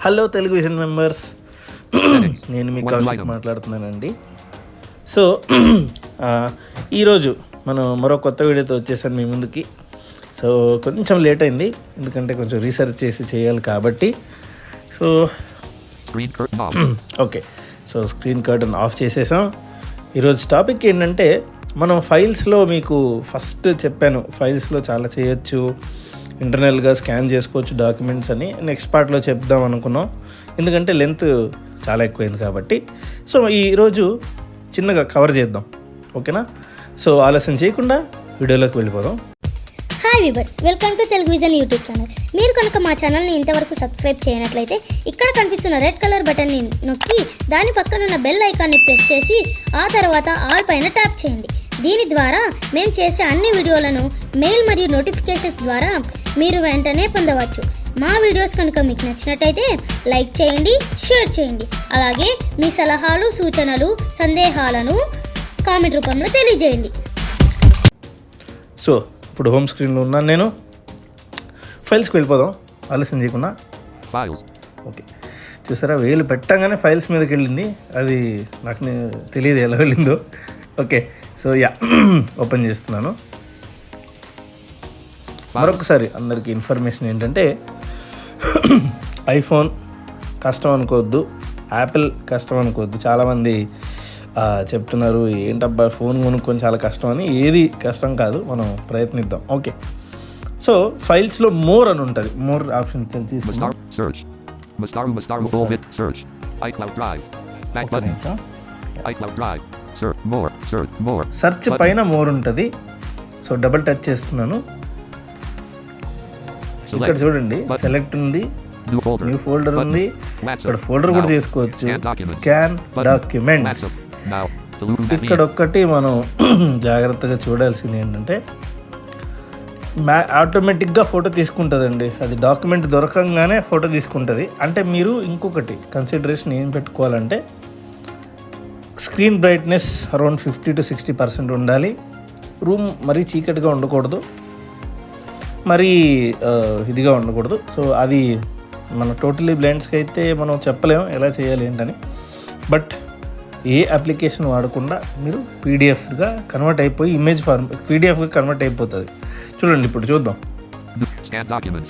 Hello Telugu vision members. నేను మీ కౌశిక్. మాట్లాడుతున్నానండి. సో ఈరోజు మనం మరో కొత్త వీడియోతో వచ్చేసాను మీ ముందుకి. సో కొంచెం లేట్ అయింది. ఎందుకంటే కొంచెం రీసెర్చ్ చేసి చేయాలి కాబట్టి. So. Okay. So screen curtain off చేసేసాం. ఈరోజు టాపిక్ ఏంటంటే మనం ఫైల్స్లో మీకు ఫస్ట్ చెప్పాను. ఫైల్స్లో చాలా చేయొచ్చు. ఇంటర్నల్గా స్కాన్ చేసుకోవచ్చు డాక్యుమెంట్స్ అని నెక్స్ట్ పార్ట్లో చెప్దాం అనుకున్నాం. ఎందుకంటే లెంత్ చాలా ఎక్కువైంది కాబట్టి. సో ఈరోజు చిన్నగా కవర్ చేద్దాం. ఓకేనా? సో ఆలస్యం చేయకుండా వీడియోలోకి వెళ్ళిపోదాం. Hi viewers welcome to Telugu vision YouTube channel మీరు కనుక మా ఛానల్ని ఇంతవరకు సబ్స్క్రైబ్ చేయనట్లయితే ఇక్కడ కనిపిస్తున్న రెడ్ కలర్ బటన్ని నొక్కి దాని పక్కనున్న బెల్ ఐకాన్ని ప్రెస్ చేసి ఆ తర్వాత ఆల్ పైన ట్యాప్ చేయండి. దీని ద్వారా మేము చేసే అన్ని వీడియోలను మెయిల్ మరియు నోటిఫికేషన్స్ ద్వారా మీరు వెంటనే పొందవచ్చు. మా వీడియోస్ కనుక మీకు నచ్చినట్టయితే లైక్ చేయండి షేర్ చేయండి. అలాగే మీ సలహాలు సూచనలు సందేహాలను కామెంట్ రూపంలో తెలియజేయండి. సో ఇప్పుడు హోమ్ స్క్రీన్లో ఉన్నాను నేను ఫైల్స్కి వెళ్ళిపోదాం. ఆలస్యం చేయకుండా. ఓకే. చూసారా వేలు పెట్టగానే ఫైల్స్ మీదకి వెళ్ళింది. అది నాకు తెలియదు ఎలా వెళ్ళిందో. ఓకే. సో యా ఓపెన్ చేస్తున్నాను. మరొకసారి అందరికీ ఇన్ఫర్మేషన్ ఏంటంటే ఐఫోన్ కష్టం అనుకోవద్దు యాపిల్ కష్టం అనుకోవద్దు. చాలామంది చెప్తున్నారు ఏంటబ్బా ఫోన్ కొనుక్కొని చాలా కష్టం అని. ఏది కష్టం కాదు మనం ప్రయత్నిద్దాం. ఓకే. సో ఫైల్స్లో మోర్ అని ఉంటుంది. మోర్ ఆప్షన్ తీసుకుందాం. సర్చ్ పైన మోర్ ఉంటుంది. సో డబల్ టచ్ చేస్తున్నాను. ఇక్కడ చూడండి. సెలెక్ట్ ఉంది. న్యూ ఫోల్డర్ ఉంది. ఇక్కడ ఫోల్డర్ కూడా చేసుకోవచ్చు. స్కాన్ డాక్యుమెంట్స్ ఇక్కడ ఒక్కటి మనం జాగ్రత్తగా చూడాల్సింది ఏంటంటే మ్యా ఆటోమేటిక్గా ఫోటో తీసుకుంటుంది అండి అది డాక్యుమెంట్ దొరకంగానే ఫోటో తీసుకుంటుంది. అంటే మీరు ఇంకొకటి కన్సిడరేషన్ ఏం పెట్టుకోవాలంటే screen brightness around fifty to sixty percent ఉండాలి. రూమ్ మరీ చీకటిగా ఉండకూడదు. మరీ ఇదిగా ఉండకూడదు. సో అది మన టోటలీ బ్లైండ్స్కి అయితే మనం చెప్పలేము ఎలా చేయాలి ఏంటని. బట్ ఏ అప్లికేషన్ వాడకుండా మీరు పీడిఎఫ్గా కన్వర్ట్ అయిపోయి ఇమేజ్ ఫార్మ్ పీడిఎఫ్గా కన్వర్ట్ అయిపోతుంది. చూడండి ఇప్పుడు చూద్దాం.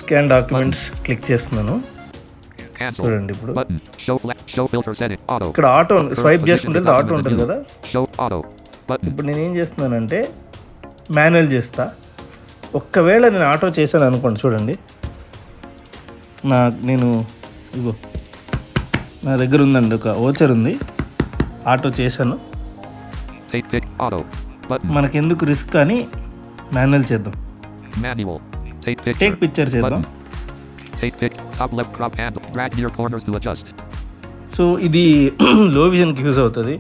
స్కాన్ డాక్యుమెంట్స్ క్లిక్ చేస్తున్నాను. చూడండి ఇప్పుడు. ఇక్కడ ఆటో స్వైప్ చేసుకుంటే ఆటో ఉంటుంది. కదా. ఇప్పుడు నేను ఏం చేస్తున్నానంటే మాన్యువల్ చేస్తా. ఒక్కవేళ నేను ఆటో చేశాను అనుకోండి చూడండి. నా నేను ఇగో నా దగ్గర ఉందండి ఒక ఓచర్ ఉంది. ఆటో చేశాను. మనకెందుకు రిస్క్ అని మాన్యువల్ చేద్దాం. టేక్ పిక్చర్ చేద్దాం. Take pic. Top left crop handle. Drag near corners to adjust. So ఇది లో విజన్కి యూజ్ అవుతుంది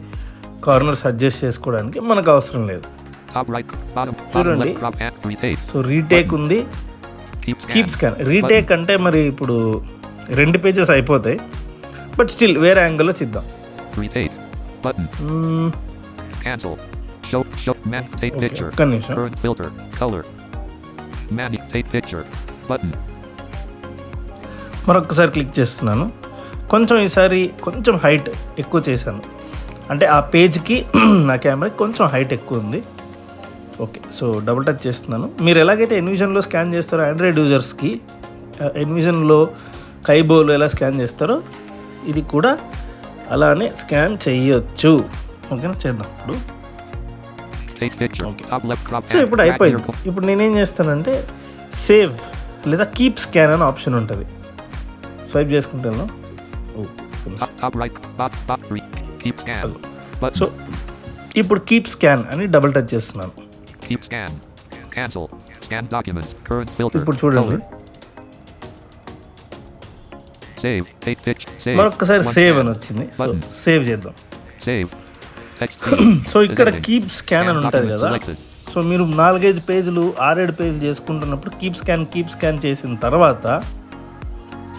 కార్నర్స్ అడ్జస్ట్ చేసుకోవడానికి మనకు అవసరం లేదు చూడండి. సో రీటేక్ ఉంది. కీప్ స్కాన్ రీటేక్ అంటే మరి ఇప్పుడు రెండు పేజెస్ అయిపోతాయి బట్ స్టిల్ వేరే యాంగిల్లో చేద్దాం Retake. Button. మరొకసారి క్లిక్ చేస్తున్నాను. కొంచెం ఈసారి కొంచెం హైట్ ఎక్కువ చేశాను. అంటే ఆ పేజ్కి నా కెమెరాకి కొంచెం హైట్ ఎక్కువ ఉంది. ఓకే సో డబుల్ టచ్ చేస్తున్నాను. మీరు ఎలాగైతే ఎన్విజన్లో స్కాన్ చేస్తారో ఆండ్రాయిడ్ యూజర్స్కి ఎన్విజన్లో కైబోలో ఎలా స్కాన్ చేస్తారో ఇది కూడా అలానే స్కాన్ చేయొచ్చు. ఓకేనా? చేద్దాం. ఇప్పుడు సో. ఇప్పుడు అయిపోయింది. ఇప్పుడు నేనేం చేస్తానంటే సేవ్ లేదా కీప్ స్కాన్ అనే ఆప్షన్ ఉంటుంది. స్వైప్ చేసుకుంటాను సో ఇప్పుడు కీప్ స్కాన్ అని డబుల్ టచ్ చేస్తున్నాను. ఇప్పుడు చూడండి. మరొకసారి సేవ్ అని వచ్చింది. సో సేవ్ చేద్దాం. సో ఇక్కడ కీప్ స్కాన్ అని ఉంటుంది కదా. సో మీరు నాలుగైదు పేజీలు ఆరేడు పేజీలు చేసుకుంటున్నప్పుడు కీప్ స్కాన్ కీప్ స్కాన్ చేసిన తర్వాత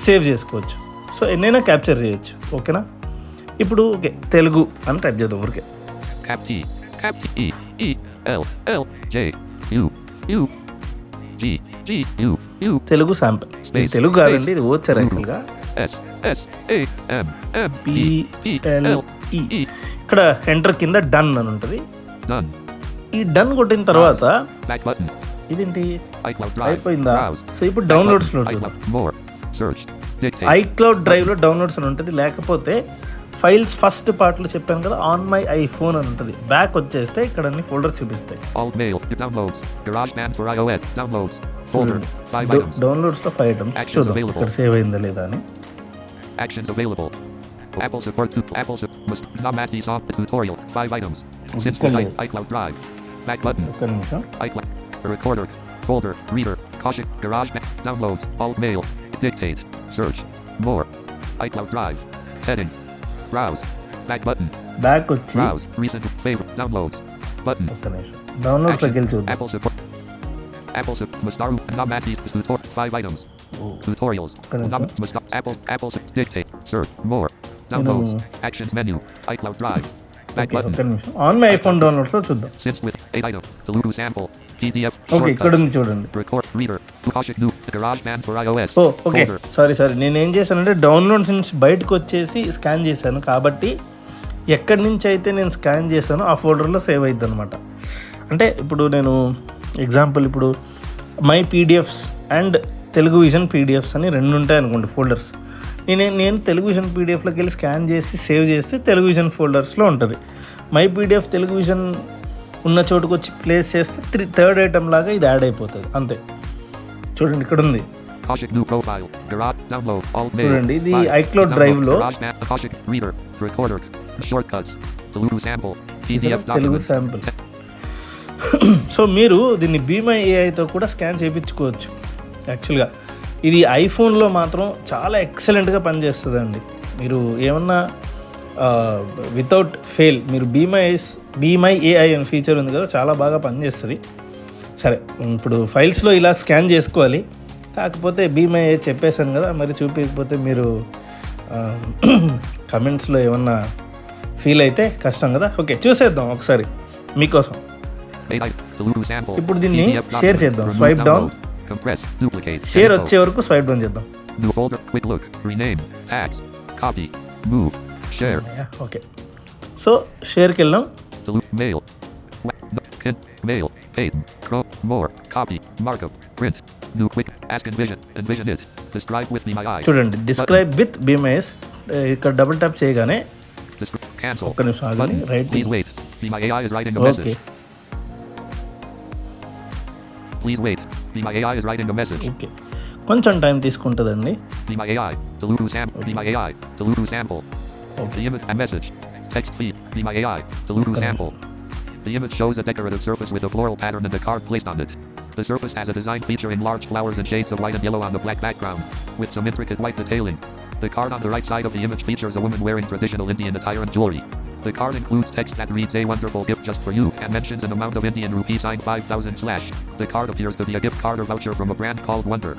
సేవ్ చేసుకోవచ్చు సో ఎన్నైనా క్యాప్చర్ చేయొచ్చు ఓకేనా ఇప్పుడు ఓకే తెలుగు అని టైప్ చేద్దాం ఊరికే. E. E. Telugu sample Telugu. కాదండి ఇది ఓచర్ యాక్చువల్గా L P L E E ఇక్కడ ఎంటర్ కింద డన్ అని ఉంటుంది. ఈ డన్ కొట్టిన తర్వాత. ఇదేంటి. అయిపోయిందా. సో ఇప్పుడు డౌన్లోడ్స్. లో చూద్దాం iCloud. More. Search. Dictate. ICloud డ్రైవ్లో డౌన్లోడ్స్ అని ఉంటుంది లేకపోతే ఫైల్స్ ఫస్ట్ పార్ట్లో చెప్పాను కదా ఆన్ మై ఐఫోన్ అని ఉంటుంది బ్యాక్ వచ్చేస్తే ఇక్కడ అన్ని ఫోల్డర్స్ చూపిస్తాయి Alt mail. Downloads. GarageBand for iOS. Downloads. Folder. Five items. డౌన్లోడ్స్లో five items Actions చూద్దాం available. ఇక్కడ సేవ్ అయిందా లేదా అని Actions available. Apple support to Apple support must not match these off tutorial. Five items. Since Okay. I, iCloud Drive. Back button. ఒక్క నిమిషం iCloud. Recorder. Folder. Reader. Caution. Garage. Downloads. Alt mail. Dictate. Search. More. iCloud Drive. Heading. Browse. Back button. Back వచ్చి Browse. Recent. Favorite. Downloads. Button. ఒక్క నిమిషం డౌన్లోడ్స్లోకి వెళ్ళి Actions. చూద్దాం Apple support. Apple support. Mustaru. Not match these tutorial. Five items. Tutorials. Can I Not see? Musta- Apple. Apple. sup- Dictate. Search. More. Downloads. Actions menu. iCloud Drive. Back okay button. ఒక్క నిమిషం on my iPhone డౌన్లోడ్స్లో చూద్దాం Since with eight item. Telugu sample. Okay ఇక్కడ. ఉంది చూడండి. ఓ okay. Sorry sorry నేను ఏం చేశానంటే డౌన్లోడ్స్ నుంచి బయటకు వచ్చేసి స్కాన్ చేశాను. కాబట్టి ఎక్కడి నుంచి అయితే నేను స్కాన్ చేశానో ఆ ఫోల్డర్లో సేవ్ అవుతుంది అనమాట అంటే ఇప్పుడు నేను ఎగ్జాంపుల్ ఇప్పుడు my PDFs and Telugu vision PDFs అని రెండు ఉంటాయి అనుకోండి ఫోల్డర్స్ నేను నేను తెలుగు విజన్ పీడిఎఫ్లోకి వెళ్ళి స్కాన్ చేసి సేవ్ చేస్తే తెలుగు విజన్ ఫోల్డర్స్లో ఉంటుంది. మై పీడిఎఫ్ తెలుగు విజన్ ఉన్న చోటుకు వచ్చి ప్లేస్ చేస్తే త్రీ థర్డ్ ఐటమ్ లాగా ఇది యాడ్ అయిపోతుంది. అంతే. చూడండి ఇక్కడ ఉంది చూడండి ఇది ఐక్లౌడ్ డ్రైవ్లో తెలుగు శాంపుల్ సో మీరు దీన్ని బీమా ఏఐతో కూడా స్కాన్ చేయించుకోవచ్చు. యాక్చువల్గా ఇది ఐఫోన్లో మాత్రం చాలా ఎక్సలెంట్గా పనిచేస్తుంది అండి మీరు ఏమన్నా వితౌట్ ఫెయిల్ మీరు బీమై బీమై ఏఐ అనే ఫీచర్ ఉంది కదా చాలా బాగా పనిచేస్తుంది సరే ఇప్పుడు ఫైల్స్లో ఇలా స్కాన్ చేసుకోవాలి కాకపోతే బీమై చెప్పేశాను కదా మరి చూపించకపోతే మీరు కమెంట్స్లో ఏమన్నా ఫీల్ అయితే కష్టం కదా ఓకే చూసేద్దాం ఒకసారి మీకోసం. ఇప్పుడు దీన్ని document. చేద్దాం. Compress. Duplicate. షేర్. వచ్చే వరకు స్వైప్ డౌన్ చేద్దాం New folder. Quick look. Rename. Tags. Copy. Move. Share. Okay so షేర్కి వెళ్ళాం Telugu mail. Wa- no- Pin. Mail. Paste. Chrome. More. Copy. Markup. Print. New quick. Ask Envision. Envision it. Describe with me my eyes. చూడండి describe with బీమైఎస్ ఇక్కడ double tap చేయగానే Descri- cancel. ఒక్క నిమిషం ఆగండి Button. Right Please wait. Be my AI is writing a okay message. Please wait. Be my AI is writing a message. Okay కొంచెం time తీసుకుంటుందండి Be my AI. Telugu sample. Be my AI. Telugu sample. The image and message. Text feed. Be my AI. Telugu Correct. sample. The image shows a decorative surface with a floral pattern and a card placed on it. The surface has a design featuring large flowers and shades of white and yellow on the black background, with some intricate white detailing. The card on the right side of the image features a woman wearing traditional Indian attire and jewelry. The card includes text that reads a wonderful gift just for you and mentions an amount of Indian rupee signed 5000 slash. The card appears to be a gift card or voucher from a brand called Wonder.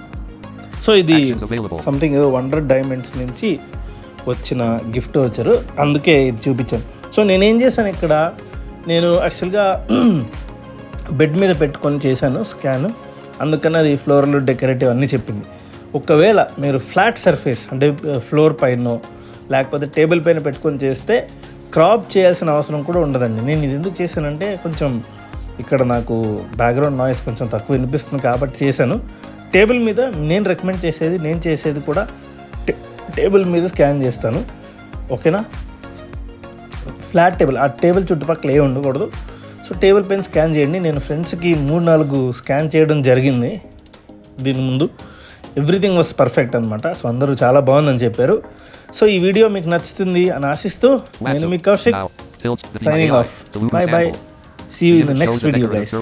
So ఇది Actions available. Something ఏదో wonder diamonds నుంచి వచ్చిన gift వచ్చారు. అందుకే ఇది చూపించాను. So నేనేం చేశాను ఇక్కడ నేను యాక్చువల్గా బెడ్ మీద పెట్టుకొని చేశాను స్కాన్. అందుకని అది ఫ్లోర్లు డెకరేటివ్ అన్నీ చెప్పింది. ఒకవేళ మీరు ఫ్లాట్ సర్ఫేస్ అంటే ఫ్లోర్ పైన లేకపోతే టేబుల్ పైన పెట్టుకొని చేస్తే క్రాప్ చేయాల్సిన అవసరం కూడా ఉండదండి. నేను ఇది ఎందుకు చేశానంటే కొంచెం ఇక్కడ నాకు బ్యాక్గ్రౌండ్ నాయిస్ కొంచెం తక్కువ వినిపిస్తుంది కాబట్టి చేశాను. టేబుల్ మీద నేను రికమెండ్ చేసేది నేను చేసేది కూడా టేబుల్ మీద స్కాన్ చేస్తాను. ఓకేనా? Flat table. ఆ టేబుల్ చుట్టుపక్కల ఏ ఉండకూడదు. సో టేబుల్ పైన స్కాన్ చేయండి. నేను ఫ్రెండ్స్కి మూడు నాలుగు స్కాన్ చేయడం జరిగింది. దీని ముందు ఎవ్రీథింగ్ వాస్ పర్ఫెక్ట్ అనమాట సో అందరూ చాలా బాగుందని చెప్పారు. సో ఈ వీడియో మీకు నచ్చుతుంది అని ఆశిస్తూ నేను మీ Kaushik signing. Off bye sample. See you in the next video guys